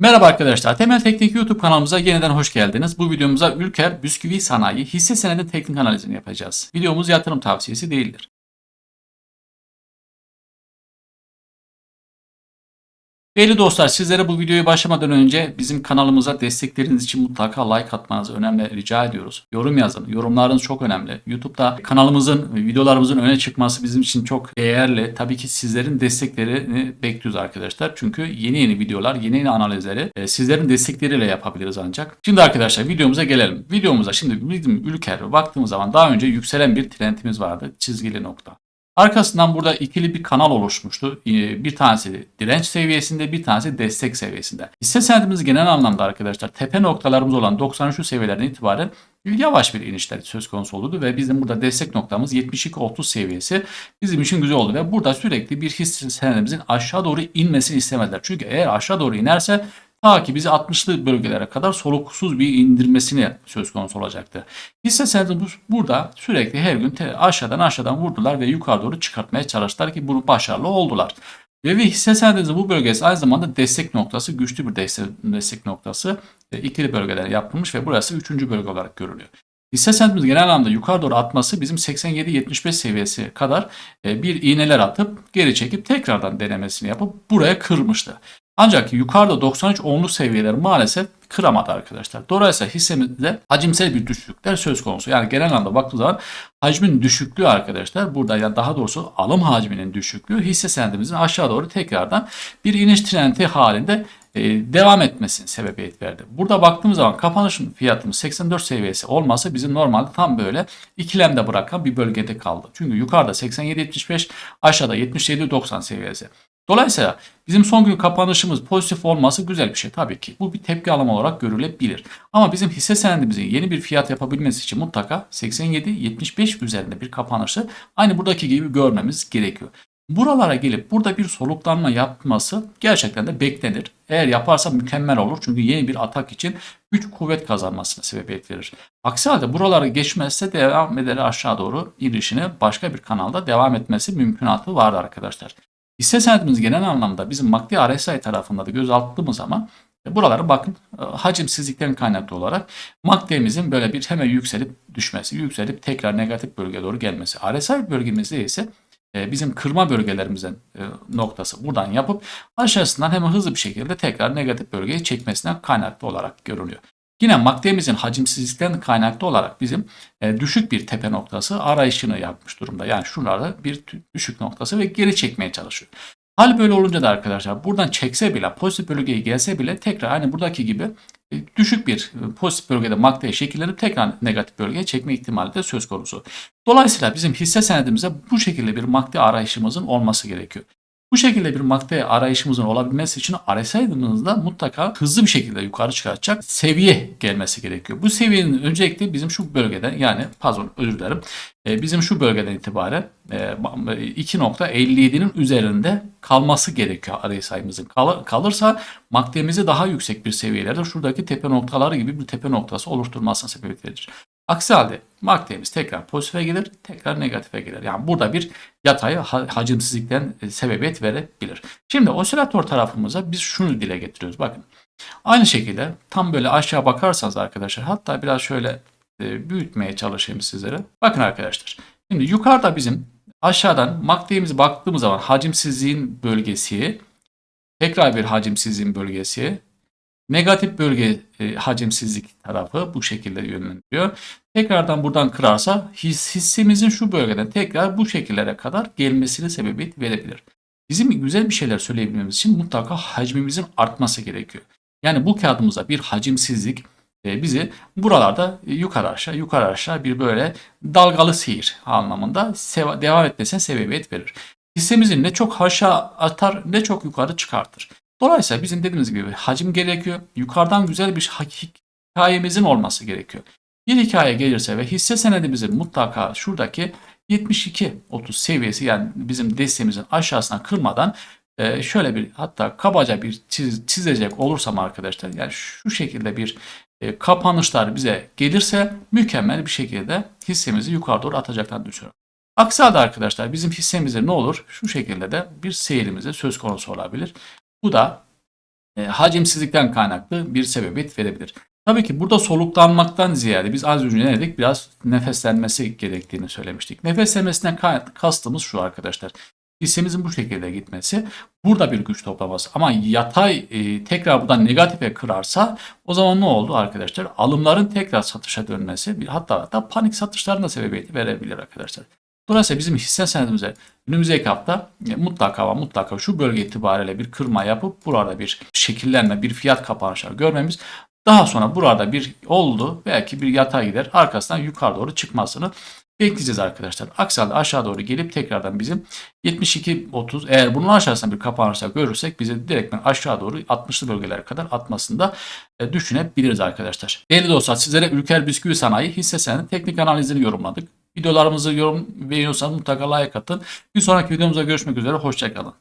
Merhaba arkadaşlar. Temel Teknik YouTube kanalımıza yeniden hoş geldiniz. Bu videomuzda Ülker Bisküvi Sanayi hisse senedi teknik analizini yapacağız. Videomuz yatırım tavsiyesi değildir. Değerli dostlar sizlere bu videoyu başlamadan önce bizim kanalımıza destekleriniz için mutlaka like atmanızı önemli rica ediyoruz. Yorum yazın. Yorumlarınız çok önemli. YouTube'da kanalımızın, videolarımızın öne çıkması bizim için çok değerli. Tabii ki sizlerin desteklerini bekliyoruz arkadaşlar. Çünkü yeni yeni videolar, yeni yeni analizleri e, sizlerin destekleriyle yapabiliriz ancak. Şimdi arkadaşlar videomuza gelelim. Videomuza şimdi bizim ülker baktığımız zaman daha önce yükselen bir trendimiz vardı. Çizgili nokta. Arkasından burada ikili bir kanal oluşmuştu. Ee, Bir tanesi direnç seviyesinde, bir tanesi destek seviyesinde. Hisse senedimiz genel anlamda arkadaşlar tepe noktalarımız olan 93 seviyelerden itibaren yavaş bir inişler söz konusu oldu ve bizim burada destek noktamız 72-30 seviyesi bizim için güzel oldu ve burada sürekli bir hisse senedimizin aşağı doğru inmesini istemediler. Çünkü eğer aşağı doğru inerse ta ki bizi 60'lı bölgelere kadar soluksuz bir indirmesini söz konusu olacaktı. Hisse senedimiz burada sürekli her gün aşağıdan aşağıdan vurdular ve yukarı doğru çıkartmaya çalıştılar ki bunu başarılı oldular. Ve, ve hisse senedimizin bu bölgesi aynı zamanda destek noktası, güçlü bir destek, destek noktası e, ikili bölgeler yapılmış ve burası üçüncü bölge olarak görülüyor. Hisse senedimiz genel anlamda yukarı doğru atması bizim 87-75 seviyesi kadar e, bir iğneler atıp geri çekip tekrardan denemesini yapıp buraya kırmıştı. Ancak yukarıda 93 onlu seviyeleri maalesef kıramadı arkadaşlar. Dolayısıyla hissemizde hacimsel bir düşüklükler söz konusu. Yani genel anlamda baktığı zaman hacmin düşüklüğü arkadaşlar burada ya daha doğrusu alım hacminin düşüklüğü hisse senedimizin aşağı doğru tekrardan bir iniş trendi halinde devam etmesine sebebiyet verdi. Burada baktığımız zaman kapanış fiyatımız 84 seviyesi olması bizim normalde tam böyle ikilemde bırakan bir bölgede kaldı. Çünkü yukarıda 87-75 aşağıda 77-90 seviyesi. Dolayısıyla bizim son gün kapanışımız pozitif olması güzel bir şey tabii ki. Bu bir tepki alımı olarak görülebilir. Ama bizim hisse senedimizin yeni bir fiyat yapabilmesi için mutlaka 87-75 üzerinde bir kapanışı aynı buradaki gibi görmemiz gerekiyor. Buralara gelip burada bir soluklanma yapması gerçekten de beklenir. Eğer yaparsa mükemmel olur. Çünkü yeni bir atak için güç kuvvet kazanmasına sebebiyet verir. Aksi halde buraları geçmezse devam eder aşağı doğru inişini başka bir kanalda devam etmesi mümkünatı var arkadaşlar. Hisse senedimiz genel anlamda bizim MACD RSI tarafında da göz attığımız zaman e, buralara bakın e, hacimsizlikten kaynaklı olarak MACD'mizin böyle bir hemen yükselip düşmesi, yükselip tekrar negatif bölgeye doğru gelmesi. RSI bölgemizde ise bizim kırma bölgelerimizin e, noktası buradan yapıp aşağısından hemen hızlı bir şekilde tekrar negatif bölgeye çekmesinden kaynaklı olarak görülüyor. Yine MACD'mizin hacimsizlikten kaynaklı olarak bizim e, düşük bir tepe noktası arayışını yapmış durumda. Yani şuralarda bir düşük noktası ve geri çekmeye çalışıyor. Hal böyle olunca da arkadaşlar buradan çekse bile pozitif bölgeye gelse bile tekrar hani buradaki gibi e, düşük bir pozitif bölgede MACD şekillenip tekrar negatif bölgeye çekme ihtimali de söz konusu. Dolayısıyla bizim hisse senedimize bu şekilde bir MACD arayışımızın olması gerekiyor. Bu şekilde bir MACD arayışımızın olabilmesi için RSI'mızda mutlaka hızlı bir şekilde yukarı çıkartacak seviye gelmesi gerekiyor. Bu seviyenin öncelikle bizim şu bölgeden yani pardon özür dilerim e, bizim şu bölgeden itibaren e, 2.57'nin üzerinde kalması gerekiyor RSI'mızın. Kal- kalırsa MACD'mizi daha yüksek bir seviyelerde şuradaki tepe noktaları gibi bir tepe noktası oluşturmasına sebebiyet verir. Aksi halde MACD'miz tekrar pozitife gelir, tekrar negatife gelir. Yani burada bir yatay ha- hacimsizlikten e, sebebiyet verebilir. Şimdi osilatör tarafımıza biz şunu dile getiriyoruz. Bakın aynı şekilde tam böyle aşağı bakarsanız arkadaşlar hatta biraz şöyle e, büyütmeye çalışayım sizlere. Bakın arkadaşlar. Şimdi yukarıda bizim aşağıdan MACD'mize baktığımız zaman hacimsizliğin bölgesi tekrar bir hacimsizliğin bölgesi negatif bölge e, hacimsizlik tarafı bu şekilde yönlendiriyor. Tekrardan buradan kırarsa his, hissemizin şu bölgeden tekrar bu şekillere kadar gelmesine sebebiyet verebilir. Bizim güzel bir şeyler söyleyebilmemiz için mutlaka hacmimizin artması gerekiyor. Yani bu kağıdımıza bir hacimsizlik e, bizi buralarda yukarı aşağı yukarı aşağı bir böyle dalgalı seyir anlamında devam etmesine sebebiyet verir. Hissemizin ne çok aşağı atar ne çok yukarı çıkartır. Dolayısıyla bizim dediğimiz gibi hacim gerekiyor. Yukarıdan güzel bir hikayemizin olması gerekiyor. Bir hikaye gelirse ve hisse senedimizin mutlaka şuradaki 72-30 seviyesi yani bizim desteğimizin aşağısına kırmadan e, şöyle bir hatta kabaca bir çiz- çizecek olursam arkadaşlar yani şu şekilde bir e, kapanışlar bize gelirse mükemmel bir şekilde hissemizi yukarı doğru atacaklarını düşünüyorum. Aksi halde arkadaşlar bizim hissemizde ne olur? Şu şekilde de bir seyrimize söz konusu olabilir. Bu da e, hacimsizlikten kaynaklı bir sebebiyet verebilir. Tabii ki burada soluklanmaktan ziyade biz az önce ne dedik? Biraz nefeslenmesi gerektiğini söylemiştik. Nefeslenmesinden ka- kastımız şu arkadaşlar. Hissemizin bu şekilde gitmesi. Burada bir güç toplaması. Ama yatay e, tekrar buradan negatife kırarsa o zaman ne oldu arkadaşlar? Alımların tekrar satışa dönmesi hatta hatta panik satışlarına sebebiyet verebilir arkadaşlar. Dolayısıyla bizim hisse senedimize önümüzdeki hafta e, mutlaka ama mutlaka şu bölge itibariyle bir kırma yapıp burada bir şekillenme, bir fiyat kapanışları görmemiz daha sonra burada bir oldu belki bir yatay gider arkasından yukarı doğru çıkmasını bekleyeceğiz arkadaşlar. Aksi halde aşağı doğru gelip tekrardan bizim 72-30 eğer bunun aşağısında bir kapanırsa görürsek bize direktmen aşağı doğru 60'lı bölgelere kadar atmasını da e, düşünebiliriz arkadaşlar. Değerli dostlar sizlere Ülker Bisküvi Sanayi hisse senedi teknik analizini yorumladık. Videolarımızı yorum beğeniyorsanız mutlaka like atın. Bir sonraki videomuzda görüşmek üzere. Hoşçakalın.